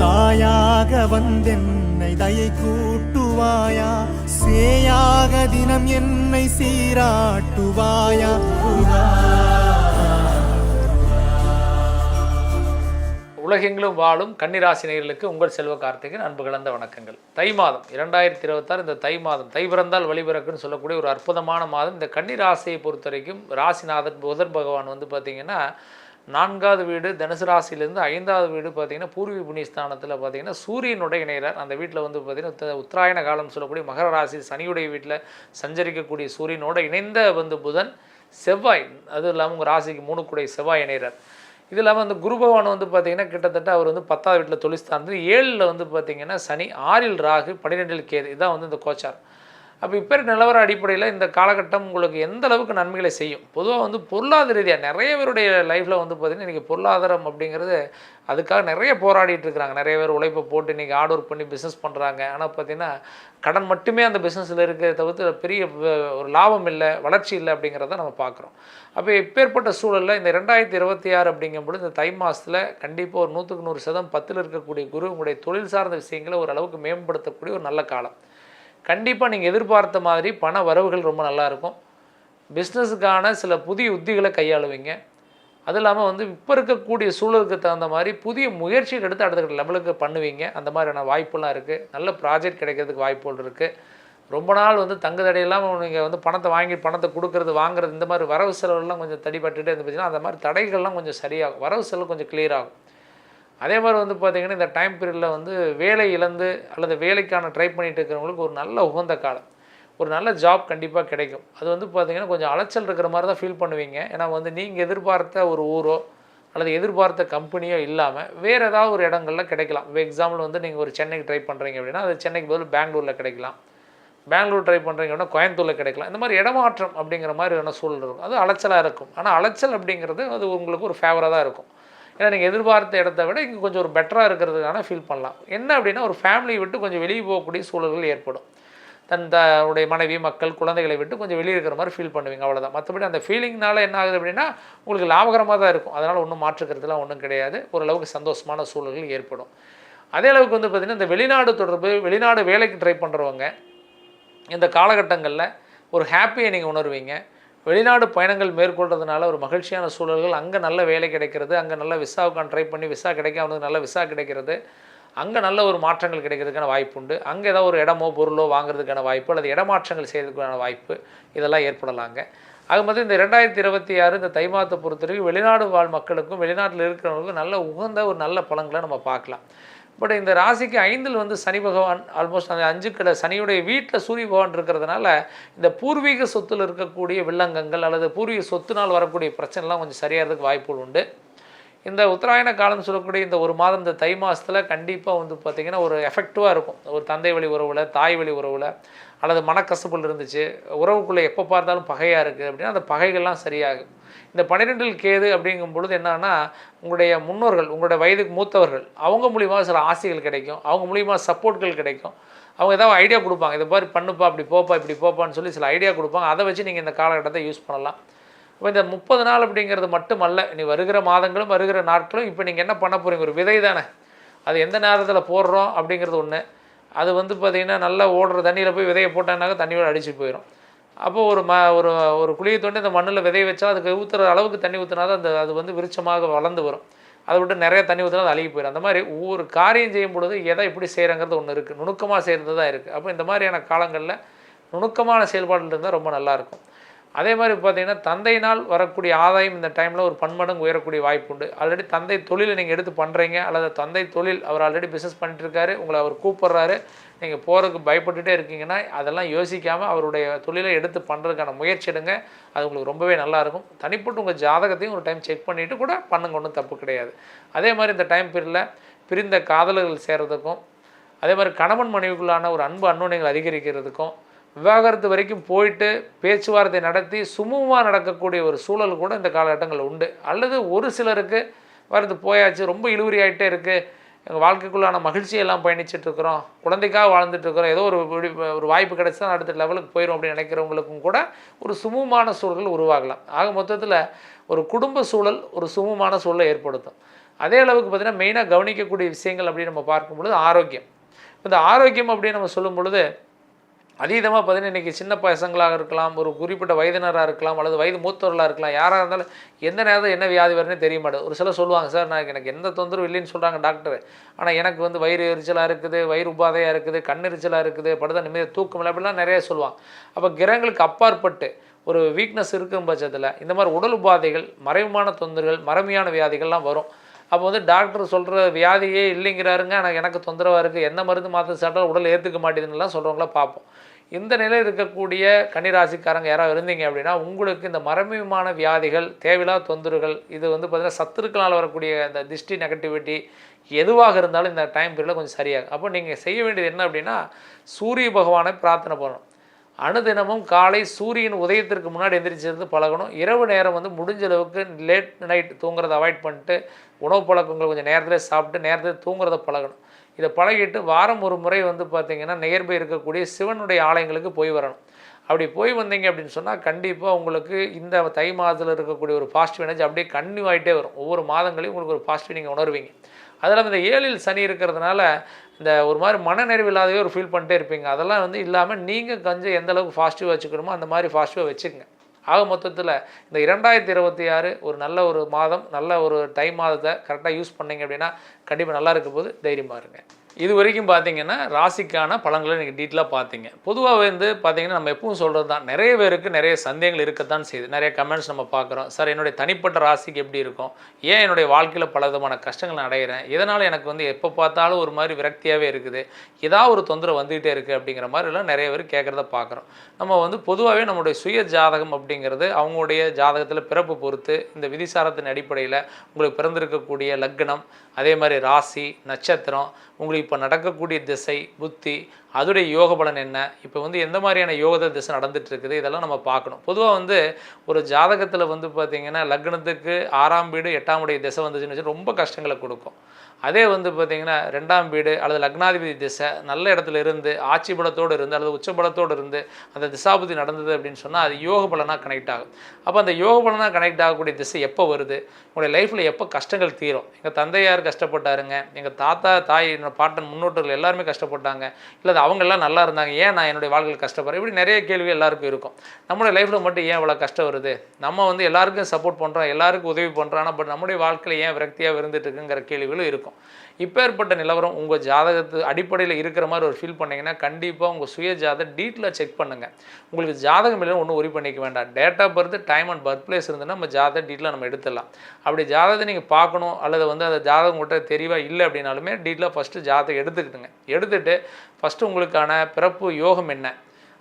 தாயாக வந்தென்னை தயை கூட்டுவாயா? சேயாக தினம் என்னை சீராட்டுவாயா? உலகெங்கிலும் வாழும் கன்னிராசினியர்களுக்கு உங்கள் செல்வ கார்த்திகன் அன்பு கலந்த வணக்கங்கள். தை மாதம் இரண்டாயிரத்தி இருபத்தாறு இந்த தை மாதம் தை பிறந்தால் வழிபிறக்குன்னு சொல்லக்கூடிய ஒரு அற்புதமான மாதம். இந்த கன்னிராசியை பொறுத்த வரைக்கும் ராசிநாதன் புதன் பகவான் வந்து பார்த்திங்கன்னா நான்காவது வீடு தனுசு ராசியிலேருந்து ஐந்தாவது வீடு பார்த்திங்கன்னா பூர்வீக புண்ணியஸ்தானத்தில் பார்த்திங்கன்னா சூரியனுடைய இணைகிறார் அந்த வீட்டில் வந்து பார்த்திங்கன்னா உத்தராயண காலம் சொல்லக்கூடிய மகர ராசி சனியுடைய வீட்டில் சஞ்சரிக்கக்கூடிய சூரியனோட இணைந்த வந்து புதன் செவ்வாய். அதுவும் இல்லாமல் உங்கள் ராசிக்கு மூணு கூடை செவ்வாய் இணைகிறார் இது இல்லாமல் அந்த குரு பகவான் வந்து பார்த்தீங்கன்னா கிட்டத்தட்ட அவர் வந்து பத்தாவது வீட்டில் தொழில்ஸ்தானத்தில் ஏழில் வந்து பார்த்திங்கன்னா சனி ஆறில் ராகு பன்னிரெண்டில் கேது. இதான் வந்து இந்த கோச்சார் அப்போ இப்போ இருக்க நிலவர அடிப்படையில் இந்த காலகட்டம் உங்களுக்கு எந்த அளவுக்கு நன்மைகளை செய்யும்? பொதுவாக வந்து பொருளாதார ரீதியாக நிறைய பேருடைய லைஃப்பில் வந்து பார்த்திங்கன்னா இன்றைக்கி பொருளாதாரம் அப்படிங்கிறது அதுக்காக நிறைய போராடிட்டு இருக்கிறாங்க. நிறைய பேர் உழைப்பை போட்டு இன்றைக்கி ஆர்டர் ஒர்க் பண்ணி பிஸ்னஸ் பண்ணுறாங்க ஆனால் பார்த்திங்கன்னா கடன் மட்டுமே அந்த பிஸ்னஸில் இருக்கிறத தவிர்த்து பெரிய ஒரு லாபம் இல்லை வளர்ச்சி இல்லை அப்படிங்கிறத நம்ம பார்க்குறோம் அப்போ இப்பேற்பட்ட சூழலில் இந்த ரெண்டாயிரத்தி இருபத்தி ஆறு அப்படிங்கும்பொழுது இந்த தை மாதத்தில் கண்டிப்பாக ஒரு நூற்றுக்கு நூறு சதம் பத்தில் இருக்கக்கூடிய குரு உங்களுடைய தொழில் சார்ந்த விஷயங்களை ஓரளவுக்கு மேம்படுத்தக்கூடிய ஒரு நல்ல காலம். கண்டிப்பாக நீங்கள் எதிர்பார்த்த மாதிரி பண வரவுகள் ரொம்ப நல்லா இருக்கும். பிஸ்னஸுக்கான சில புதிய உத்திகளை கையாளுவீங்க. அது இல்லாமல் வந்து இப்போ இருக்கக்கூடிய சூழலுக்கு தகுந்த மாதிரி புதிய முயற்சிகள் எடுத்து அடுத்த லெவலுக்கு பண்ணுவீங்க. அந்த மாதிரியான வாய்ப்புலாம் இருக்குது நல்ல ப்ராஜெக்ட் கிடைக்கிறதுக்கு வாய்ப்புகள் இருக்குது ரொம்ப நாள் வந்து தங்குதடையில்லாமல் நீங்கள் வந்து பணத்தை வாங்கி பணத்தை கொடுக்கறது வாங்குறது இந்த மாதிரி வரவு செலவுலாம் கொஞ்சம் தடிபட்டுட்டே இருந்து பார்த்தீங்கன்னா அந்த மாதிரி தடைகள்லாம் கொஞ்சம் சரியாகும். வரவு செலவு கொஞ்சம் கிளியர் ஆகும். அதே மாதிரி வந்து பார்த்திங்கன்னா இந்த டைம் பீரியடில் வந்து வேலை இழந்து அல்லது வேலைக்கான ட்ரை பண்ணிகிட்டு இருக்கிறவங்களுக்கு ஒரு நல்ல உகந்த காலம். ஒரு நல்ல ஜாப் கண்டிப்பாக கிடைக்கும். அது வந்து பார்த்திங்கன்னா கொஞ்சம் அலைச்சல் இருக்கிற மாதிரி தான் ஃபீல் பண்ணுவீங்க. ஏன்னா வந்து நீங்கள் எதிர்பார்த்த ஒரு ஊரோ அல்லது எதிர்பார்த்த கம்பெனியோ இல்லாமல் வேறு ஏதாவது ஒரு இடங்களில் கிடைக்கலாம். இப்போ எக்ஸாம்பிள் வந்து நீங்கள் ஒரு சென்னைக்கு ட்ரை பண்ணுறீங்க அப்படின்னா அது சென்னைக்கு பதில் பெங்களூரில் கிடைக்கலாம். பெங்களூர் ட்ரை பண்ணுறீங்க அப்படின்னா கோயம்புத்தூரில் கிடைக்கலாம். இந்த மாதிரி இடமாற்றம் அப்படிங்கிற மாதிரியான சூழல் இருக்கும். அது அலைச்சலாக இருக்கும். ஆனால் அலைச்சல் அப்படிங்கிறது அது உங்களுக்கு ஒரு ஃபேவராக தான் இருக்கும். ஏன்னா நீங்கள் எதிர்பார்த்த இடத்த விட இங்கே கொஞ்சம் ஒரு பெட்டராக இருக்கிறதுக்கான ஃபீல் பண்ணலாம். என்ன அப்படின்னா ஒரு ஃபேமிலியை விட்டு கொஞ்சம் வெளியே போகக்கூடிய சூழல்கள் ஏற்படும். தன் தன்னுடைய மனைவி மக்கள் குழந்தைகளை விட்டு கொஞ்சம் வெளியே இருக்கிற மாதிரி ஃபீல் பண்ணுவீங்க அவ்வளோதான் மற்றபடி அந்த ஃபீலிங்னால என்ன ஆகுது அப்படின்னா உங்களுக்கு லாபகரமாக தான் இருக்கும். அதனால் ஒன்றும் மாற்றுக்கிறதுலாம் ஒன்றும் கிடையாது. ஓரளவுக்கு சந்தோஷமான சூழல்கள் ஏற்படும். அதே அளவுக்கு வந்து பார்த்திங்கன்னா இந்த வெளிநாடு தொடர்பு வெளிநாடு வேலைக்கு ட்ரை பண்ணுறவங்க இந்த காலகட்டங்களில் ஒரு ஹாப்பியை நீங்கள் உணர்வீங்க. வெளிநாடு பயணங்கள் மேற்கொள்றதுனால ஒரு மகிழ்ச்சியான சூழல்கள். அங்கே நல்ல வேலை கிடைக்கிறது. அங்கே நல்ல விசாவுக்கான ட்ரை பண்ணி விசா கிடைக்காம நல்ல விசா கிடைக்கிறது. அங்கே நல்ல ஒரு மாற்றங்கள் கிடைக்கிறதுக்கான வாய்ப்பு உண்டு. அங்கே ஏதாவது ஒரு இடமோ பொருளோ வாங்குறதுக்கான வாய்ப்பு அல்லது இடமாற்றங்கள் செய்யறதுக்கான வாய்ப்பு இதெல்லாம் ஏற்படலாங்க. அது மாதிரி இந்த ரெண்டாயிரத்தி இருபத்தி ஆறு இந்த தை மாதத்தை பொறுத்தவரைக்கும் வெளிநாடு வாழ் மக்களுக்கும் வெளிநாட்டில் இருக்கிறவங்களுக்கும் நல்ல உகந்த ஒரு நல்ல பலன்களை நம்ம பார்க்கலாம். பட் இந்த ராசிக்கு ஐந்தில் வந்து சனி பகவான் ஆல்மோஸ்ட் அந்த அஞ்சு கடை சனியுடைய வீட்டில் சூரிய பகவான் இருக்கிறதுனால இந்த பூர்வீக சொத்தில் இருக்கக்கூடிய வில்லங்கங்கள் அல்லது பூர்வீக சொத்துனால் வரக்கூடிய பிரச்சனைலாம் கொஞ்சம் சரியாகிறதுக்கு வாய்ப்புகள் உண்டு. இந்த உத்தராயண காலம் சொல்லக்கூடிய இந்த ஒரு மாதம் இந்த தை மாதத்தில் கண்டிப்பாக வந்து பார்த்திங்கன்னா ஒரு எஃபெக்டிவாக இருக்கும். ஒரு தந்தை வழி உறவில் தாய் வழி உறவில் அல்லது மனக்கசப்புகள் இருந்துச்சு உறவுக்குள்ளே எப்போ பார்த்தாலும் பகையாக இருக்குது அப்படின்னா அந்த பகைகள்லாம் சரியாகும். இந்த பன்னிரெண்டில் கேது அப்படிங்கும் பொழுது என்னன்னா உங்களுடைய முன்னோர்கள் உங்களுடைய வயதுக்கு மூத்தவர்கள் அவங்க மூலியமா சில ஆசைகள் கிடைக்கும் அவங்க மூலியமாக சப்போர்ட்கள் கிடைக்கும். அவங்க ஏதாவது ஐடியா கொடுப்பாங்க இது மாதிரி பண்ணுப்பா இப்படி போப்பா இப்படி போப்பான்னு சொல்லி சில ஐடியா கொடுப்பாங்க. அதை வச்சு நீங்கள் இந்த காலகட்டத்தை யூஸ் பண்ணலாம். இப்போ இந்த முப்பது நாள் அப்படிங்கிறது மட்டுமல்ல நீ வருகிற மாதங்களும் வருகிற நாட்களும் இப்போ நீங்கள் என்ன பண்ண போகிறீங்க ஒரு விதை தானே. அது எந்த நேரத்தில் போடுறோம் அப்படிங்கிறது ஒன்று அது வந்து பார்த்திங்கன்னா நல்லா ஓடுற தண்ணியில் போய் விதையை போட்டோன்னாக்க தண்ணியோட அடிச்சு போயிடும் அப்போ ஒரு ம ஒரு ஒரு குழியை தோண்டி அந்த மண்ணில் விதைய வச்சா அதுக்கு ஊற்றுற அளவுக்கு தண்ணி ஊற்றினா தான் அந்த அது வந்து விருட்சமாக வளர்ந்து வரும். அதை விட்டு நிறைய தண்ணி ஊற்றினா அது அழுகி போயிடும் அந்த மாதிரி ஒவ்வொரு காரியம் செய்யும் பொழுது எதை எப்படி செய்கிறங்கிறது ஒன்று இருக்குது நுணுக்கமாக செய்கிறது தான் இருக்குது அப்போ இந்த மாதிரியான காலங்களில் நுணுக்கமான செயல்பாடுகள் இருந்தால் ரொம்ப நல்லாயிருக்கும் அதே மாதிரி பார்த்தீங்கன்னா தந்தையினால் வரக்கூடிய ஆதாயம் இந்த டைமில் ஒரு பன்மடங்கு உயரக்கூடிய வாய்ப்பு உண்டு. ஆல்ரெடி தந்தை தொழிலை நீங்கள் எடுத்து பண்ணுறீங்க அல்லது தந்தை தொழில் அவர் ஆல்ரெடி பிஸ்னஸ் பண்ணிட்டுருக்காரு உங்களை அவர் கூப்பிட்றாரு நீங்கள் போகிறதுக்கு பயப்பட்டுட்டே இருக்கீங்கன்னா அதெல்லாம் யோசிக்காமல் அவருடைய தொழிலை எடுத்து பண்ணுறதுக்கான முயற்சி எடுங்க. அது உங்களுக்கு ரொம்பவே நல்லாயிருக்கும் தனிப்பட்டு உங்கள் ஜாதகத்தையும் ஒரு டைம் செக் பண்ணிவிட்டு கூட பண்ணுங்க ஒன்றும் தப்பு கிடையாது. அதே மாதிரி இந்த டைம் பீரியடில் பிரிந்த காதலர்கள் சேர்றதுக்கும் அதே மாதிரி கணவன் மனைவிக்குள்ளான ஒரு அன்பு அன்னுணைகள் அதிகரிக்கிறதுக்கும் விவாகரத்து வரைக்கும் போயிட்டு பேச்சுவார்த்தை நடத்தி சுமூகமாக நடக்கக்கூடிய ஒரு சூழல் கூட இந்த காலகட்டங்களில் உண்டு. அல்லது ஒரு சிலருக்கு வரது போயாச்சு ரொம்ப இழுவரி ஆகிட்டே இருக்குது எங்கள் வாழ்க்கைக்குள்ளான மகிழ்ச்சியெல்லாம் பயணிச்சிட்ருக்குறோம் குழந்தைக்காக வாழ்ந்துட்டு இருக்கிறோம். ஏதோ ஒரு ஒரு வாய்ப்பு கிடைச்சா அடுத்த லெவலுக்கு போயிடும் அப்படின்னு நினைக்கிறவங்களுக்கும் கூட ஒரு சுமூகமான சூழல் உருவாகலாம். ஆக மொத்தத்தில் ஒரு குடும்ப சூழல் ஒரு சுமூகமான சூழலை ஏற்படுத்தும். அதே அளவுக்கு பார்த்திங்கன்னா மெயினாக கவனிக்கக்கூடிய விஷயங்கள் அப்படின்னு நம்ம பார்க்கும் பொழுது ஆரோக்கியம். இந்த ஆரோக்கியம் அப்படின்னு நம்ம சொல்லும் பொழுது அதீதமாக பார்த்தீங்கன்னா இன்றைக்கி சின்ன பசங்களாக இருக்கலாம் ஒரு குறிப்பிட்ட வயதினராக இருக்கலாம் அல்லது வயது மூத்தவர்களாக இருக்கலாம் யாராக இருந்தாலும் எந்த நேரத்தில் என்ன வியாதி வரும்னே தெரிய மாட்டேது ஒரு சிலர் சொல்லுவாங்க சார் நான் எனக்கு எந்த தொந்தரவும் இல்லைன்னு சொல்கிறாங்க டாக்டர். ஆனால் எனக்கு வந்து வயிறு எரிச்சலாக இருக்குது வயிறு உபாதையாக இருக்குது கண் எரிச்சலாக இருக்குது படுதா நிம்மதியாக தூக்கம் இல்லை அப்படிலாம் நிறைய சொல்லுவாங்க. அப்போ கிரகங்களுக்கு அப்பாற்பட்டு ஒரு வீக்னஸ் இருக்கும் பட்சத்தில் இந்த மாதிரி உடல் உபாதைகள் மறைவான தொந்தர்கள் மறைமையான வியாதிகள்லாம் வரும். அப்போ வந்து டாக்டர் சொல்கிற வியாதியே இல்லைங்கிறாருங்க எனக்கு எனக்கு தொந்தரவாக இருக்குது என்ன மருந்து மாற்ற சாப்பிட்டா உடல் ஏற்றுக்க மாட்டேதுன்னுலாம் சொல்கிறவங்கள பார்ப்போம். இந்த நிலையில் இருக்கக்கூடிய கன்னிராசிக்காரங்க யாராவது இருந்தீங்க அப்படின்னா உங்களுக்கு இந்த மரபியமான வியாதிகள் தேவையில்லாத தொந்தரவுகள் இது வந்து பார்த்திங்கன்னா சத்துருக்களால் வரக்கூடிய இந்த திஷ்டி நெகட்டிவிட்டி எதுவாக இருந்தாலும் இந்த டைம் பீரியடில் கொஞ்சம் சரியாகும். அப்போ நீங்கள் செய்ய வேண்டியது என்ன அப்படின்னா சூரிய பகவானை பிரார்த்தனை பண்ணணும். அனுதினமும் காலை சூரியன் உதயத்திற்கு முன்னாடி எந்திரிச்சிருந்து பழகணும். இரவு நேரம் வந்து முடிஞ்ச அளவுக்கு லேட் நைட் தூங்குறதை அவாய்ட் பண்ணிட்டு உணவு பழக்கங்கள் கொஞ்சம் நேரத்தில் சாப்பிட்டு நேரத்தில் தூங்குறத பழகணும். இதை பழகிட்டு வாரம் ஒரு முறை வந்து பார்த்திங்கன்னா நியர்பை இருக்கக்கூடிய சிவனுடைய ஆலயங்களுக்கு போய் வரணும். அப்படி போய் வந்தீங்க அப்படின்னு சொன்னால் கண்டிப்பாக உங்களுக்கு இந்த தை மாதத்தில் இருக்கக்கூடிய ஒரு பாசிட்டிவ் எனர்ஜி அப்படியே கன்னியூ ஆகிட்டே வரும். ஒவ்வொரு மாதங்களையும் உங்களுக்கு ஒரு பாசிட்டிவ் நீங்கள் உணர்வீங்க. அதில் இந்த ஏழில் சனி இருக்கிறதுனால இந்த ஒரு மாதிரி மனநிறைவு இல்லாதவே ஒரு ஃபீல் பண்ணிட்டே இருப்பீங்க. அதெல்லாம் வந்து இல்லாமல் நீங்கள் கொஞ்சம் எந்த அளவுக்கு பாசிட்டிவாக வச்சுக்கணுமோ அந்த மாதிரி பாசிட்டிவாக வச்சுக்கோங்க. ஆக மொத்தத்தில் இந்த இரண்டாயிரத்தி இருபத்தி ஆறு ஒரு நல்ல ஒரு மாதம் நல்ல ஒரு டைம் மாதத்தை கரெக்டாக யூஸ் பண்ணீங்க அப்படின்னா கண்டிப்பாக நல்லா இருக்க போது தைரியமாக இருங்க. இது வரைக்கும் பார்த்தீங்கன்னா ராசிக்கான பலன்களை நீங்கள் டீட்டெயிலாக பார்த்தீங்க. பொதுவாக வந்து பார்த்தீங்கன்னா நம்ம எப்பவும் சொல்கிறது தான் நிறைய பேருக்கு நிறைய சந்தேகங்கள் இருக்கத்தான் செய்யுது. நிறைய கமெண்ட்ஸ் நம்ம பார்க்குறோம். சார் என்னுடைய தனிப்பட்ட ராசிக்கு எப்படி இருக்கும்? ஏன் என்னுடைய வாழ்க்கையில் பல விதமான கஷ்டங்கள் நான் அடைகிறேன் இதனால் எனக்கு வந்து எப்போ பார்த்தாலும் ஒரு மாதிரி விரக்தியாகவே இருக்குது? ஏதாவது ஒரு தொந்தரவு வந்துகிட்டே இருக்குது அப்படிங்கிற மாதிரிலாம் நிறைய பேர் கேட்குறத பார்க்குறோம். நம்ம வந்து பொதுவாகவே நம்மளுடைய சுய ஜாதகம் அப்படிங்கிறது அவங்களுடைய ஜாதகத்தில் பிறப்பு பொறுத்து இந்த விதிசாரத்தின் அடிப்படையில் உங்களுக்கு பிறந்திருக்கக்கூடிய லக்னம் அதே மாதிரி ராசி நட்சத்திரம் உங்களுக்கு இப்போ நடக்கக்கூடிய திசை புத்தி அதோடைய யோக பலன் என்ன? இப்போ வந்து எந்த மாதிரியான யோகத திசை நடந்துட்டு இருக்குது இதெல்லாம் நம்ம பார்க்கணும். பொதுவாக வந்து ஒரு ஜாதகத்தில் வந்து பார்த்திங்கன்னா லக்னத்துக்கு ஆறாம் வீடு எட்டாம் உடைய திசை வந்துச்சுன்னு வச்சு ரொம்ப கஷ்டங்களை கொடுக்கும். அதே வந்து பார்த்திங்கன்னா ரெண்டாம் வீடு அல்லது லக்னாதிபதி திசை நல்ல இடத்துல இருந்து ஆட்சி பலத்தோடு இருந்து அல்லது உச்ச பலத்தோடு இருந்து அந்த திசாபுத்தி நடந்தது அப்படின்னு சொன்னால் அது யோக பலனாக கனெக்ட் ஆகும். அப்போ அந்த யோக பலனாக கனெக்ட் ஆகக்கூடிய திசை எப்போ வருது? உங்களுடைய லைஃப்பில் எப்போ கஷ்டங்கள் தீரும்? எங்கள் தந்தையார் கஷ்டப்பட்டாருங்க எங்கள் தாத்தா தாய் என்னோட பாட்டன் முன்னோட்டர்கள் எல்லாருமே கஷ்டப்பட்டாங்க இல்லை அவங்கெல்லாம் நல்லா இருந்தாங்க ஏன் நான் என்னுடைய வாழ்க்கையில் கஷ்டப்படுறேன்? இப்படி நிறைய கேள்வி எல்லாருக்கும் இருக்கும். நம்மளுடைய லைஃப்பில் மட்டும் ஏன் இவ்வளோ கஷ்டம் வருது? நம்ம வந்து எல்லாருக்கும் சப்போர்ட் பண்ணுறோம் எல்லாருக்கும் உதவி பண்ணுறோம் ஆனால் பட் நம்முடைய வாழ்க்கையில் ஏன் விரக்தியாக இருந்துட்டு இருக்குங்கிற கேள்விகளும் இருக்கும். இப்பேற்பட்ட நிலவரம் உங்கள் ஜாதகத்து அடிப்படையில் இருக்கிற மாதிரி ஒரு ஃபீல் பண்ணிங்கன்னா கண்டிப்பாக உங்கள் சுய ஜாதகம் டீட்டெயிலாக செக் பண்ணுங்கள் உங்களுக்கு ஜாதகம் இல்லைன்னு ஒன்றும் உரி பண்ணிக்க வேண்டாம். Date of birth time and birth place இருந்ததுன்னா நம்ம ஜாதகம் டீட்டெயிலாக நம்ம எடுத்துடலாம். அப்படி ஜாதகத்தை நீங்கள் பார்க்கணும் அல்லது வந்து அந்த ஜாதகம் உங்கள்கிட்ட தெரியவாக இல்லை அப்படின்னாலுமே டீட்டெயிலாக ஃபஸ்ட்டு ஜாதகம் எடுத்துக்கிட்டுங்க. எடுத்துகிட்டு ஃபஸ்ட்டு உங்களுக்கான பிறப்பு யோகம் என்ன?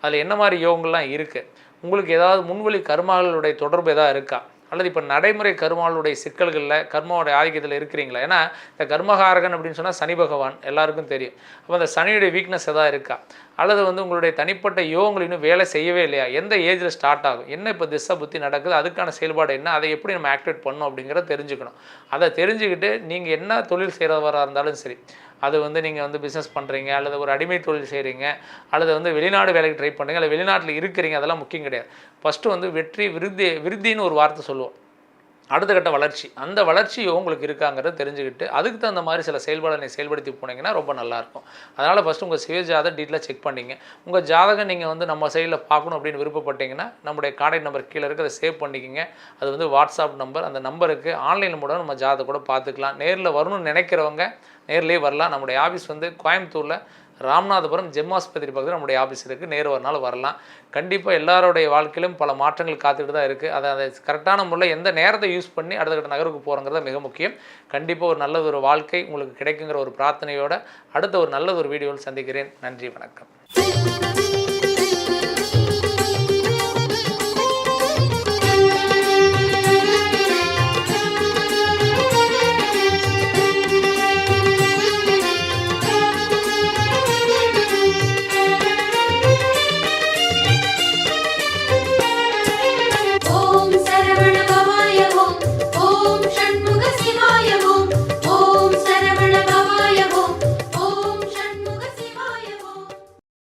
அதில் என்ன மாதிரி யோகங்கள்லாம் இருக்குது உங்களுக்கு ஏதாவது முன்வழி கர்மாக்களுடைய தொடர்பு எதாவது இருக்கா? அல்லது இப்போ நடைமுறை கர்மாவுடைய சிக்கல்களில் கர்மாவோட ஆதிக்கத்தில் இருக்கிறீங்களா? ஏன்னா இந்த கர்மகாரகன் அப்படின்னு சொன்னால் சனி பகவான் எல்லாருக்கும் தெரியும். அப்போ அந்த சனியுடைய வீக்னஸ் எதாவது இருக்கா? அல்லது வந்து உங்களுடைய தனிப்பட்ட யோகங்கள் இன்னும் வேலை செய்யவே இல்லையா? எந்த ஏஜில் ஸ்டார்ட் ஆகும்? என்ன இப்போ திசை புத்தி நடக்குது? அதுக்கான செயல்பாடு என்ன? அதை எப்படி நம்ம ஆக்டிவேட் பண்ணோம் அப்படிங்கிறத தெரிஞ்சுக்கணும். அதை தெரிஞ்சுக்கிட்டு நீங்கள் என்ன தொழில் செய்கிறவராக இருந்தாலும் சரி அது வந்து நீங்கள் வந்து பிஸ்னஸ் பண்ணுறீங்க அல்லது ஒரு அடிமை தொழில் செய்கிறீங்க அல்லது வந்து வெளிநாடு வேலைக்கு ட்ரை பண்ணுறீங்க அல்லது வெளிநாட்டில் இருக்கிறீங்க அதெல்லாம் முக்கியம் கிடையாது. ஃபஸ்ட்டு வந்து வெற்றி விருத்தி விருத்தின்னு ஒரு வார்த்தை சொல்லுவோம். அடுத்த கட்ட வளர்ச்சி. அந்த வளர்ச்சி உங்களுக்கு இருக்காங்கிறத தெரிஞ்சுக்கிட்டு அதுக்கு தகுந்த மாதிரி சில செயல்பாடுகளை நீங்கள் செயல்படுத்தி போனீங்கன்னா ரொம்ப நல்லாயிருக்கும். அதனால் ஃபஸ்ட்டு உங்கள் சுய ஜாதகம் டீட்டெயிலாக செக் பண்ணிங்க. உங்கள் ஜாதகம் நீங்கள் வந்து நம்ம சைடில் பார்க்கணும் அப்படின்னு விருப்பப்பட்டீங்கன்னா நம்முடைய காண்டாக்ட் நம்பர் கீழே இருக்குது அதை சேவ் பண்ணிக்கிங்க. அது வந்து வாட்ஸ்அப் நம்பர் அந்த நம்பருக்கு ஆன்லைன் மூலம் நம்ம ஜாதகம் கூட பார்த்துக்கலாம். நேரில் வரணும்னு நினைக்கிறவங்க நேர்லேயே வரலாம். நம்முடைய ஆஃபீஸ் வந்து கோயம்புத்தூரில் ராமநாதபுரம் ஜெம் ஆஸ்பத்திரி பக்கத்தில் நம்முடைய ஆஃபீஸ் இருக்குது நேரு ஒரு நாள் வரலாம். கண்டிப்பாக எல்லாருடைய வாழ்க்கையிலும் பல மாற்றங்கள் காத்துக்கிட்டு தான் இருக்குது அதை அதை கரெக்டான முறையில் எந்த நேரத்தை யூஸ் பண்ணி அடுத்த கட்ட நகருக்கு போகிறங்கிறது மிக முக்கியம். கண்டிப்பாக ஒரு நல்லது ஒரு வாழ்க்கை உங்களுக்கு கிடைக்குங்கிற ஒரு பிரார்த்தனையோட அடுத்த ஒரு நல்லது ஒரு வீடியோவில் சந்திக்கிறேன். நன்றி வணக்கம்.